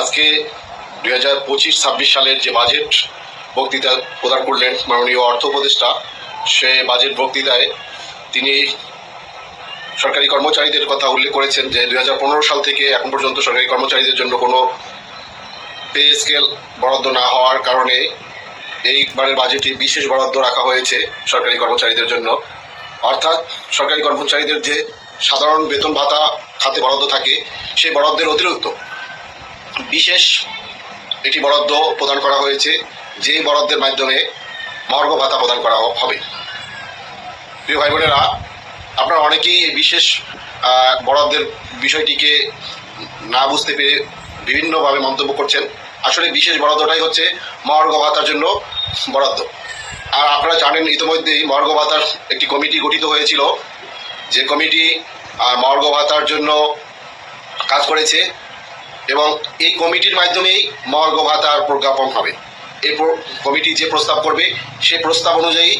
আজকে দুই হাজার পঁচিশ, ছাব্বিশ সালের যে বাজেট বক্তৃতা প্রদান করলেন মাননীয় অর্থ উপদেষ্টা, সে বাজেট বক্তৃতায় তিনি সরকারি কর্মচারীদের কথা উল্লেখ করেছেন যে দুই হাজার পনেরো সাল থেকে এখন পর্যন্ত সরকারি কর্মচারীদের জন্য কোনো পে স্কেল বরাদ্দ না হওয়ার কারণে এইবারের বাজেটে বিশেষ বরাদ্দ রাখা হয়েছে সরকারি কর্মচারীদের জন্য। অর্থাৎ সরকারি কর্মচারীদের যে সাধারণ বেতন ভাতা খাতে বরাদ্দ থাকে, সেই বরাদ্দের অতিরিক্ত বিশেষ একটি বরাদ্দ প্রদান করা হয়েছে যে বরাদ্দের মাধ্যমে মর্গ ভাতা প্রদান করা হবে। প্রিয় ভাই বোনেরা আপনারা অনেকেই এই বিশেষ বরাদ্দের বিষয়টিকে না বুঝতে পেরে বিভিন্নভাবে মন্তব্য করছেন। আসলে বিশেষ বরাদ্দটাই হচ্ছে মর্গ ভাতার জন্য বরাদ্দ। আর আপনারা জানেন, ইতিমধ্যেই মর্গ ভাতার একটি কমিটি গঠিত হয়েছিল। যে কমিটি মর্গ ভাতার জন্য কাজ করেছে এবং এই কমিটির মাধ্যমেই মর্গ ভাতার প্রজ্ঞাপন হবে। এই কমিটি যে প্রস্তাব করবে, সেই প্রস্তাব অনুযায়ী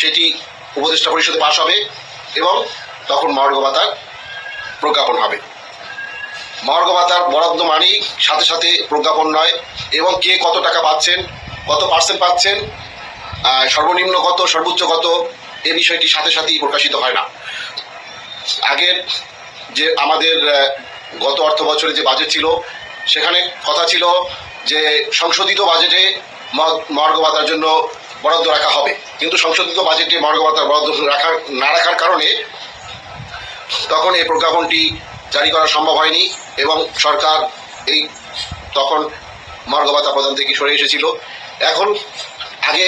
সেটি উপদেষ্টা পরিষদে পাশ হবে এবং তখন মর্গ ভাতার প্রজ্ঞাপন হবে। মর্গ ভাতার বরাদ্দ মানেই সাথে সাথে প্রজ্ঞাপন নয় এবং কে কত টাকা পাচ্ছেন, কত পার্সেন্ট পাচ্ছেন সর্বনিম্ন কত, সর্বোচ্চ কত, এ বিষয়টি সাথে সাথেই প্রকাশিত হয় না। আগের যে আমাদের গত অর্থ বছরে যে বাজেট ছিল, সেখানে কথা ছিল যে সংশোধিত বাজেটে মর্গ ভাতার জন্য বরাদ্দ রাখা হবে। কিন্তু সংশোধিত বাজেটে মর্গ ভাতার বরাদ্দ রাখার, না রাখার কারণে তখন এই প্রজ্ঞাপনটি জারি করা সম্ভব হয়নি এবং সরকার এই তখন মর্গ ভাতা প্রদান থেকে সরে এসেছিল। এখন আগে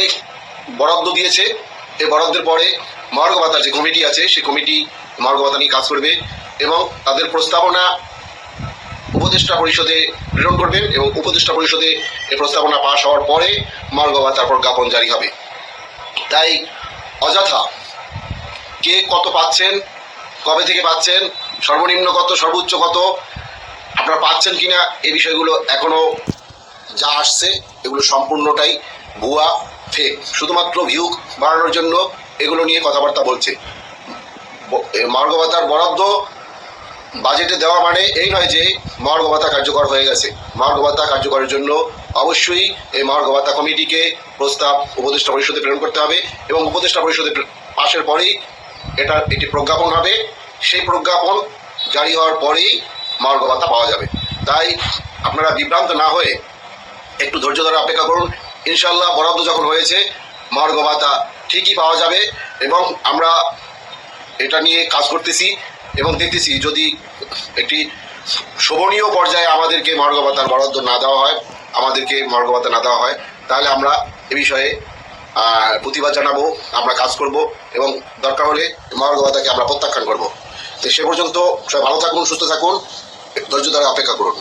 বরাদ্দ দিয়েছে এই বরাদ্দের পরে মর্গ ভাতার যে কমিটি আছে সেই কমিটি মর্গ ভাতা নিয়ে কাজ করবে এবং তাদের প্রস্তাবনা উপদেষ্টা পরিষদে প্রেরণ করবেন এবং উপদেষ্টা পরিষদে এই প্রস্তাবনা পাশ হওয়ার পরে মর্গ ভাতার প্রজ্ঞাপন জারি হবে। তাই অযথা কে কত পাচ্ছেন, কবে থেকে পাচ্ছেন, সর্বনিম্ন কত, সর্বোচ্চ কত, আপনারা পাচ্ছেন কিনা এই বিষয়গুলো এখনও যা আসছে এগুলো সম্পূর্ণটাই ভুয়া ফেক শুধুমাত্র ভিউ বাড়ানোর জন্য এগুলো নিয়ে কথাবার্তা বলছে। ব- এ মর্গ ভাতার বরাদ্দ বাজেটে দেওয়া মানে এই নয় যে মর্গ ভাতা কার্যকর হয়ে গেছে। মর্গ ভাতা কার্যকরের জন্য অবশ্যই এই মর্গ ভাতা কমিটিকে প্রস্তাব উপদেষ্টা পরিষদে প্রেরণ করতে হবে এবং উপদেষ্টা পরিষদে পাশের পরেই এটা একটি প্রজ্ঞাপন হবে। সেই প্রজ্ঞাপন জারি হওয়ার পরেই মর্গ ভাতা পাওয়া যাবে। তাই আপনারা বিভ্রান্ত না হয়ে একটু ধৈর্য ধরে অপেক্ষা করুন। ইনশাল্লাহ বরাদ্দ যখন হয়েছে, মর্গ ভাতা ঠিকই পাওয়া যাবে এবং আমরা এটা নিয়ে কাজ করতেছি। এবং দেখতেছি যদি একটি শোভনীয় পর্যায়ে আমাদেরকে মর্গ ভাতার বরাদ্দ না দেওয়া হয়, আমাদেরকে মর্গ ভাতা না দেওয়া হয়, তাহলে আমরা এ বিষয়ে প্রতিবাদ জানাব, আমরা কাজ করব এবং দরকার হলে মর্গ ভাতাকে আমরা প্রত্যাখ্যান করব। তো সে পর্যন্ত সবাই ভালো থাকুন, সুস্থ থাকুন, ধৈর্য ধরে অপেক্ষা করুন।